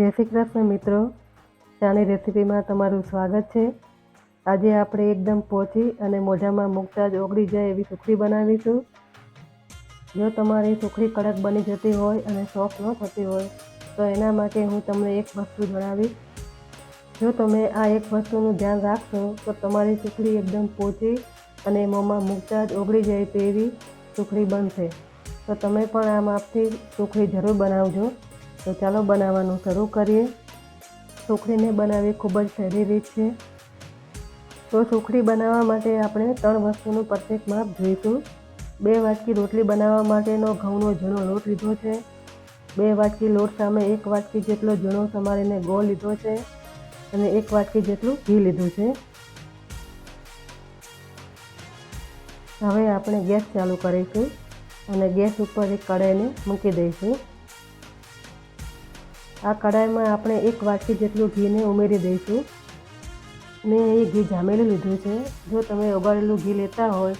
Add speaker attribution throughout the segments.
Speaker 1: જય શ્રી કૃષ્ણ મિત્રો. ચાની રેસીપીમાં તમારું સ્વાગત છે. આજે આપણે એકદમ પોચી અને મોઢામાં મૂકતા જ ઓગળી જાય એવી સુખડી બનાવીશું. જો તમારી સુખડી કડક બની જતી હોય અને સોફ્ટ ન થતી હોય, તો એના માટે હું તમને એક વસ્તુ જણાવીશ. જો તમે આ એક વસ્તુનું ધ્યાન રાખશો, તો તમારી સુખડી એકદમ પોચી અને મોંમાં મૂકતા જ ઓગળી જાય તેવી સુખડી બનશે. તો તમે પણ આ માપથી સુખડી જરૂર બનાવજો. તો ચાલો બનાવવાનું શરૂ કરીએ. સુખડીને બનાવવી ખૂબ જ સહેલી રીત છે. તો સુખડી બનાવવા માટે આપણે ત્રણ વસ્તુનું પરફેક્ટ માપ જોઈશું. બે વાટકી રોટલી બનાવવા માટેનો ઘઉંનો ઝીણો લોટ લીધો છે. બે વાટકી લોટ સામે એક વાટકી જેટલો ઝીણો સમારીને ગોળ લીધો છે અને એક વાટકી જેટલું ઘી લીધું છે. હવે આપણે ગેસ ચાલુ કરીશું અને ગેસ ઉપર એક કઢાઈને મૂકી દઈશું. આ કઢાઈમાં આપણે એક વાટકી જેટલું ઘીને ઉમેરી દઈશું. મેં એ ઘી જામેલું લીધું છે. જો તમે ઓગાળેલું ઘી લેતા હોય,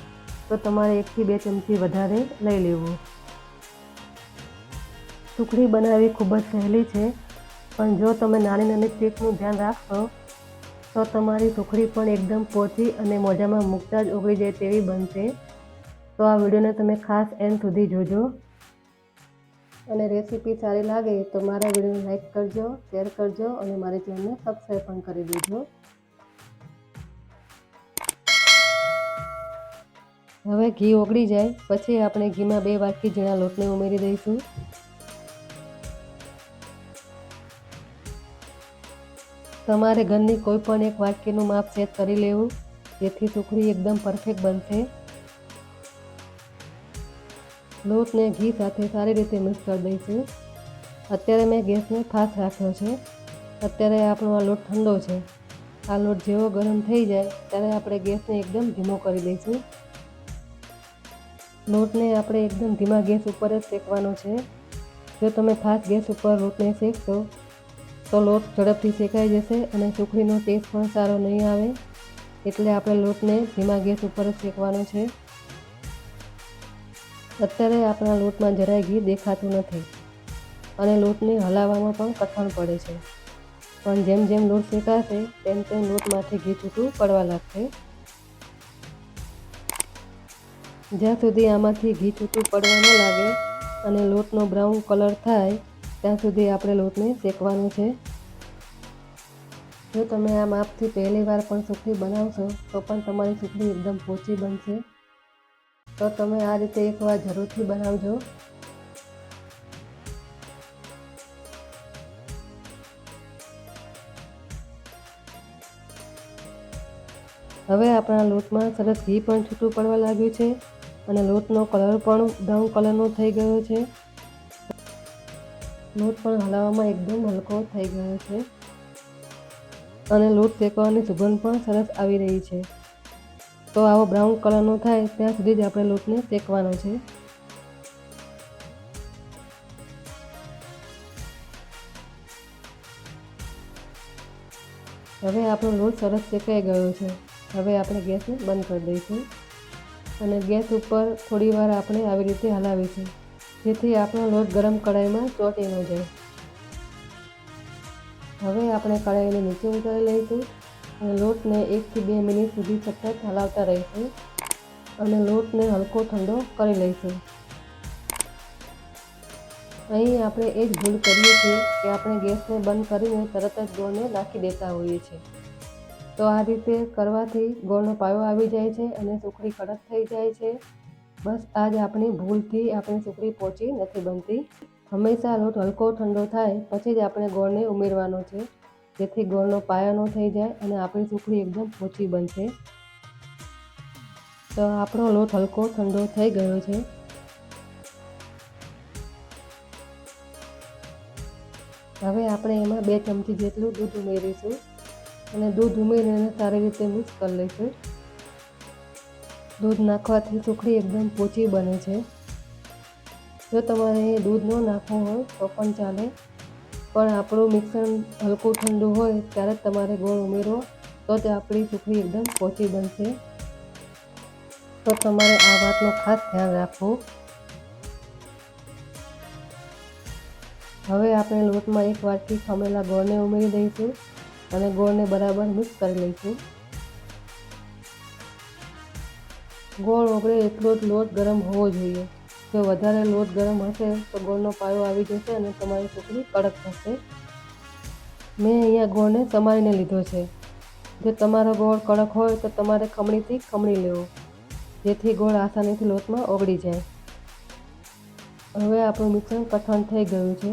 Speaker 1: તો તમારે એકથી બે ચમચી વધારે લઈ લેવું. સુખડી બનાવવી ખૂબ જ સહેલી છે, પણ જો તમે નાની નાની સ્ટીકનું ધ્યાન રાખશો, તો તમારી સુખડી પણ એકદમ પોચી અને મોજામાં મૂકતા જ ઓગળી જાય તેવી બનશે. તો આ વિડીયોને તમે ખાસ એન્ડ સુધી જોજો. અને રેસીપી સારી લાગે તો મારા વિડીયોને લાઇક કરજો, શેર કરજો અને મારી ચેનલને સબસ્ક્રાઈબ પણ કરી દેજો. હવે ઘી ઓગળી જાય, પછી આપણે ઘીમાં બે વાટકી ઝીણા લોટને ઉમેરી દઈશું. તમારે ઘરની કોઈ પણ એક વાટકીનું માપ સેટ કરી લેવું, જેથી સુખડી એકદમ પરફેક્ટ બનશે. લોટને ઘી સાથે સારી રીતે મિક્સ કરી દઈશું. અત્યારે મેં ગેસને ફાસ્ટ રાખ્યો છે. અત્યારે આપણો આ લોટ ઠંડો છે. આ લોટ જેવો ગરમ થઈ જાય ત્યારે આપણે ગેસને એકદમ ધીમો કરી દઈશું. લોટને આપણે એકદમ ધીમા ગેસ ઉપર જ શેકવાનો છે. જો તમે ફાસ્ટ ગેસ ઉપર લોટને શેકશો, તો લોટ ઝડપથી શેકાઈ જશે અને સુખડીનો ટેસ્ટ પણ સારો નહીં આવે. એટલે આપણે લોટને ધીમા ગેસ ઉપર જ શેકવાનો છે. અત્યારે આપણા લોટમાં જરાય ઘી દેખાતું નથી અને લોટને હલાવવામાં પણ કઠણ પડે છે. પણ જેમ જેમ લોટ શેકાશે, તેમ તેમ લોટમાંથી ઘી છૂટું પડવા લાગશે. જ્યાં સુધી આમાંથી ઘી છૂટું પડવા ન લાગે અને લોટનો બ્રાઉન કલર થાય, ત્યાં સુધી આપણે લોટને શેકવાનું છે. જો તમે આ માપથી પહેલી વાર પણ સુખડી બનાવશો, તો પણ તમારી સુખડી એકદમ પોચી બનશે. તો તમે આ રીતે એકવાર જરૂરથી બનાવજો. હવે આપણા લોટમાં સરસ ઘી પણ છૂટું પડવા લાગ્યું છે અને લોટનો કલર પણ બ્રાઉન કલરનો થઈ ગયો છે. લોટ પણ હલાવવામાં એકદમ હલકો થઈ ગયો છે. અને લોટ શેકવાની સુગંધ પણ સરસ આવી રહી છે. તો આવો બ્રાઉન કલરનો થાય, ત્યાં સુધી જ આપણે લોટને શેકવાનો છે. હવે આપણો લોટ સરસ શેકાઈ ગયો છે. હવે આપણે ગેસને બંધ કરી દઈશું. અને ગેસ ઉપર થોડી વાર આપણે આવી રીતે હલાવીશું, જેથી આપણો લોટ ગરમ કઢાઈમાં ચોંટી ન જાય. હવે આપણે કઢાઈને નીચે ઉતારી લઈશું. લોટને એકથી બે મિનિટ સુધી સતત હલાવતા રહીશું અને લોટને હલકો ઠંડો કરી લઈશું. અહીં આપણે એ જ ભૂલ કરીએ છીએ કે આપણે ગેસને બંધ કરીને તરત જ ગોળને નાખી દેતા હોઈએ છીએ. તો આ રીતે કરવાથી ગોળનો પાયો આવી જાય છે અને સુખડી કડક થઈ જાય છે. બસ આ જ આપણી ભૂલથી આપણી સુખડી પહોંચી નથી બનતી. હંમેશા લોટ હલકો ઠંડો થાય, પછી જ આપણે ગોળને ઉમેરવાનો છે. જેથી ગોળનો પાયો ન થઈ જાય અને આપણી સુખડી એકદમ પોચી બનશે. તો આપણો લોટ હલકો ઠંડો થઈ ગયો છે. હવે આપણે એમાં બે ચમચી જેટલું દૂધ ઉમેરીશું અને દૂધ ઉમેરીને સારી રીતે મિક્સ કરી લઈશું. દૂધ નાખવાથી સુખડી એકદમ પોચી બને છે. જો તમારે દૂધ ન નાખવું હોય તો પણ ચાલે. પણ આપણું મિક્સર હલકું ઠંડુ હોય ત્યારે જ તમારે ગોળ ઉમેરો, તો તે આપણી સુખડી એકદમ પોચી બનશે. તો તમારે આ વાતનું ખાસ ધ્યાન રાખવું. હવે આપણે લોટમાં એક વાટકી ખમેલા ગોળને ઉમેરી દઈશું અને ગોળને બરાબર મિક્સ કરી લઈશું. ગોળ ઓગળે એટલો જ લોટ ગરમ હોવો જોઈએ. જો વધારે લોટ ગરમ હશે તો ગોળનો પાયો આવી જશે અને તમારી સુખડી કડક થશે. મેં અહીંયા ગોળને સમારીને લીધો છે. જો તમારો ગોળ કડક હોય તો તમારે ખમણીથી ખમણી લેવો, જેથી ગોળ આસાનીથી લોટમાં ઓગળી જાય. હવે આપણું મિશ્રણ કઠણ થઈ ગયું છે.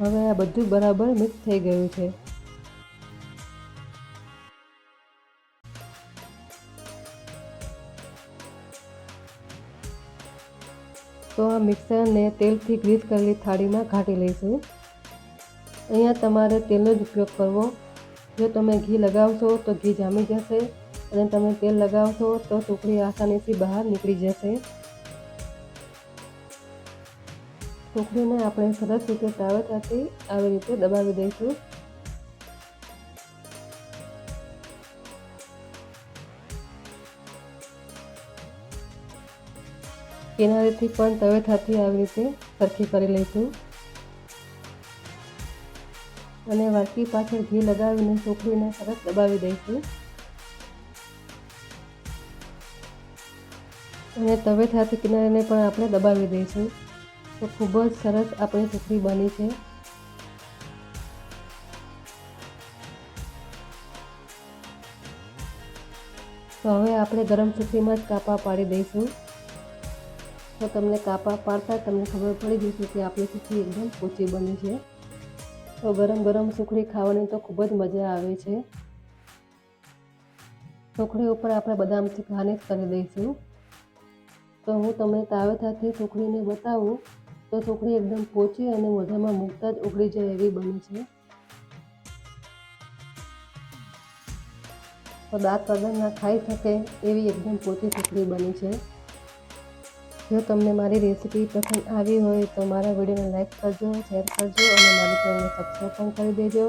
Speaker 1: હવે આ બધું બરાબર મિક્સ થઈ ગયું છે. તો આ મિક્સરને તેલથી ગ્રીસ કરેલી થાળીમાં ઘાટી લઈશું. અહીંયા તમારે તેલનો જ ઉપયોગ કરવો. જો તમે ઘી લગાવશો તો ઘી જામી જશે અને તમે તેલ લગાવશો તો સુખડી આસાનીથી બહાર નીકળી જશે. સુખડીને આપણે સરસ રીતે તાવેતાથી આવી રીતે દબાવી દઈશું. કિનારીથી પણ તવેથાથી આવી રીતે સરખી કરી લઈશું. અને વાટકી પાછળ ઘી લગાવીને ચોખડીને સરસ દબાવી દઈશું. અને તવેથાથી કિનારીને પણ આપણે દબાવી દઈશું. તો ખૂબ જ સરસ આપણી સુખડી બની છે. તો હવે આપણે ગરમ સુખડીમાં જ કાપા પાડી દઈશું. તો તમને કાપા પાડતા તમને ખબર પડી જશે કે આપણી સુખડી એકદમ પોચી બની છે. તો ગરમ ગરમ સુખડી ખાવાની તો ખૂબ જ મજા આવે છે. સુખડી ઉપર આપણે બદામથી ગાર્નિશ કરી દઈશું. તો હું તમને તાવેથાથી સુખડીને બતાવું તો સુખડી એકદમ પોચી અને મોઢામાં મૂકતા જ ઉગડી જાય એવી બની છે. તો દાંત વગરના ખાઈ શકે એવી એકદમ પોચી સુખડી બની છે. જો તમને મારી રેસીપી પસંદ આવી હોય તો મારા વિડીયોને લાઇક કરજો, શેર કરજો અને મારી ચેનલને સબસ્ક્રાઈબ પણ કરી દેજો.